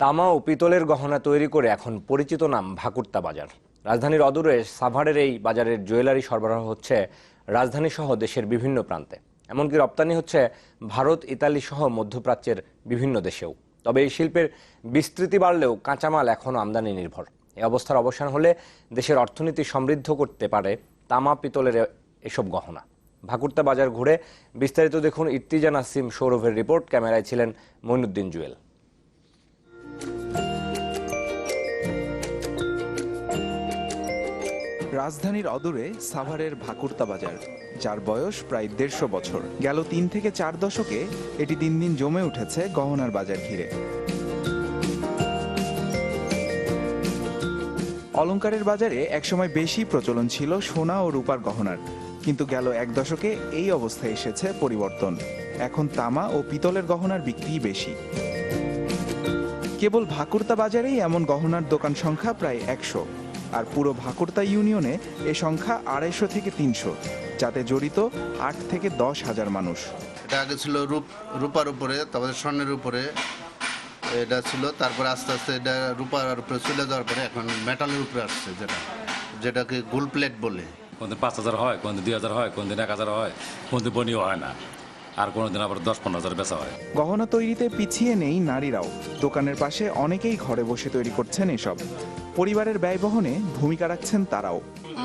তামা ও পিতলের গহনা তৈরি করে এখন পরিচিত নাম ভাকুর্তা বাজার। রাজধানীর অদূরে সাভারের এই বাজারের জুয়েলারি সরবরাহ হচ্ছে রাজধানী সহ দেশের বিভিন্ন প্রান্তে। এমনকি রপ্তানি হচ্ছে ভারত, ইতালি সহ মধ্যপ্রাচ্যের বিভিন্ন দেশেও। তবে এই শিল্পের বিস্তৃতি বাড়লেও কাঁচামাল এখনও আমদানি নির্ভর। এই অবস্থার অবসান হলে দেশের অর্থনীতি সমৃদ্ধ করতে পারে তামা, পিতলের এসব গহনা। ভাকুর্তা বাজার ঘুরে বিস্তারিত দেখুন ইর্তিজা নাসিম সৌরভের রিপোর্ট। ক্যামেরায় ছিলেন মইনুদ্দিন জুয়েল। রাজধানীর অদূরে সাভারের ভাকুর্তা বাজার, যার বয়স প্রায় দেড়শো বছর। গেল তিন থেকে চার দশকে এটি দিন দিন জমে উঠেছে গহনার বাজার ঘিরে। অলংকারের বাজারে একসময় বেশি প্রচলন ছিল সোনা ও রূপার গহনার, কিন্তু গেল এক দশকে এই অবস্থায় এসেছে পরিবর্তন। এখন তামা ও পিতলের গহনার বিক্রি বেশি। কেবল ভাকুর্তা বাজারেই এমন গহনার দোকান সংখ্যা প্রায় একশো। আর পুরো ভাকুর্তা ইউনিয়নে এ সংখ্যা আড়াইশো থেকে তিনশো যাতে জড়িত আট থেকে দশ হাজার মানুষ। এটা আগে ছিল রূপ রূপার উপরে তারপরে স্বর্ণের উপরে এটা ছিল তারপরে আস্তে আস্তে এটা রূপার উপরে চলে যাওয়ার পরে এখন মেটালের উপরে আসছে যেটা যেটাকে গোল প্লেট বলে। কোনদিন পাঁচ হাজার হয় কোনদিন দুই হাজার হয় কোনদিন এক হাজার হয় কোনদিন বনিও হয় না। আর কোনোদিন আবার দশ পনেরো হাজার বেচা হয়। গহনা তৈরিতে পিছিয়ে নেই নারীরাও। দোকানের পাশে অনেকেই ঘরে বসে তৈরি করছেন এসব। পরিবারের ব্যয় বহনে ভূমিকা রাখছেন তারাও।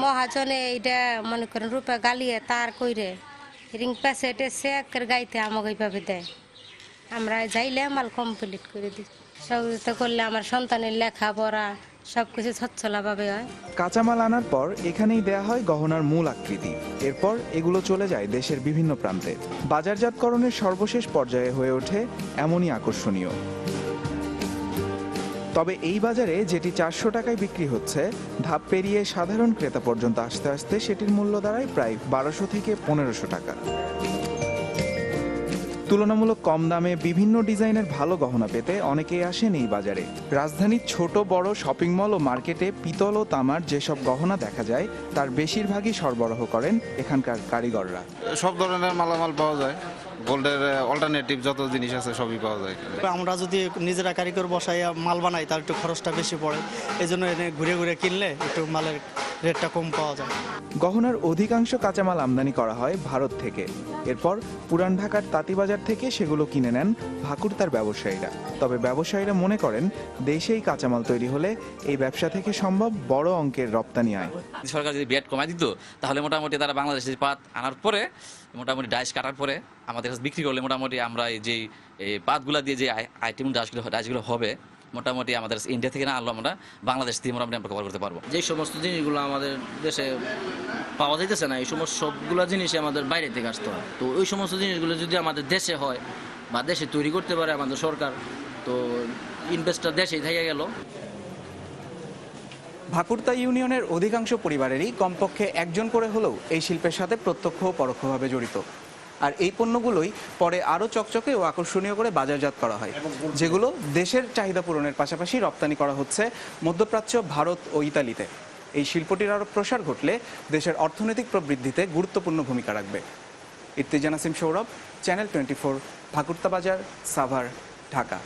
মহাজনে এইটা মনে করেন রূপে গালিয়ে তার কইরে রিং পেছে টেসে একের গাইতে আমাকে এইভাবে দেয়। আমরা যাইলে মাল কমপ্লিট করে দিই। সহযোগিতা করলে আমার সন্তানের লেখাপড়া সব কিছু সচ্ছলভাবে হয়। কাঁচামাল আনার পর এখানেই দেয়া হয় গহনার মূল আকৃতি। এরপর এগুলো চলে যায় দেশের বিভিন্ন প্রান্তে। বাজারজাতকরণের সর্বশেষ পর্যায়ে হয়ে ওঠে এমনই আকর্ষণীয়। তবে এই বাজারে যেটি চারশো টাকায় বিক্রি হচ্ছে, ধাপ পেরিয়ে সাধারণ ক্রেতা পর্যন্ত আসতে আসতে সেটির মূল্য দাঁড়ায় প্রায় বারোশো থেকে পনেরোশো টাকা। তুলনামূলক কম দামে বিভিন্ন ডিজাইনের ভালো গহনা পেতে অনেকেই আসেন এই বাজারে। রাজধানীর ছোট বড় শপিং মল ও মার্কেটে পিতল ও তামার যেসব গহনা দেখা যায় তার বেশিরভাগই সরবরাহ করেন এখানকার কারিগররা। সব ধরনের মালামাল পাওয়া যায়। গোল্ডের অল্টারনেটিভ যত জিনিস আছে সবই পাওয়া যায় আমরা যদি নিজেরা কারিগর বসাই মাল বানাই তার একটু খরচটা বেশি পড়ে। এই জন্য এনে ঘুরে ঘুরে কিনলে একটু মালের রেটটা কম পাওয়া যায়। গহনার অধিকাংশ কাঁচামাল আমদানি করা হয় ভারত থেকে। এরপর পুরান ঢাকার তাঁতিবাজার থেকে সেগুলো কিনে নেন ভাকুরতার ব্যবসায়ীরা। তবে ব্যবসায়ীরা মনে করেন দেশেই কাঁচামাল তৈরি হলে এই ব্যবসা থেকে সম্ভব বড় অঙ্কের রপ্তানি আয়। সরকার যদি ব্যাট কমায় দিত তাহলে মোটামুটি তারা বাংলাদেশে পাত আনার পরে মোটামুটি ডাইস কাটার পরে আমাদের কাছে বিক্রি করলে মোটামুটি আমরা এই যে এই পাতগুলা দিয়ে যে আইটেম ডাইসগুলো ডাইসগুলো হবে মোটামুটি আমাদের ইন্ডিয়া থেকে না আনলো আমরা বাংলাদেশ থেকে মোটামুটি আমরা কভার করতে পারব। যে সমস্ত জিনিসগুলো আমাদের দেশে পাওয়া যাইতেছে না এই সমস্ত সবগুলো জিনিসই আমাদের বাইরে থেকে আসতে হয়। তো ওই সমস্ত জিনিসগুলো যদি আমাদের দেশে হয় বা দেশে তৈরি করতে পারে আমাদের সরকার তো ইনভেস্টটা দেশেই থেকে গেল। ভাকুরতা ইউনিয়নের অধিকাংশ পরিবারেরই কমপক্ষে একজন করে হলেও এই শিল্পের সাথে প্রত্যক্ষ ও পরোক্ষভাবে জড়িত। আর এই পণ্যগুলোই পরে আরও চকচকে ও আকর্ষণীয় করে বাজারজাত করা হয়। যেগুলো দেশের চাহিদা পূরণের পাশাপাশি রপ্তানি করা হচ্ছে মধ্যপ্রাচ্য ভারত ও ইতালিতে। এই শিল্পটির আরও প্রসার ঘটলে দেশের অর্থনৈতিক প্রবৃদ্ধিতে গুরুত্বপূর্ণ ভূমিকা রাখবে। ইত্তেজানাসিম Sourav channel twenty four Bhakurta বাজার সাভার ঢাকা।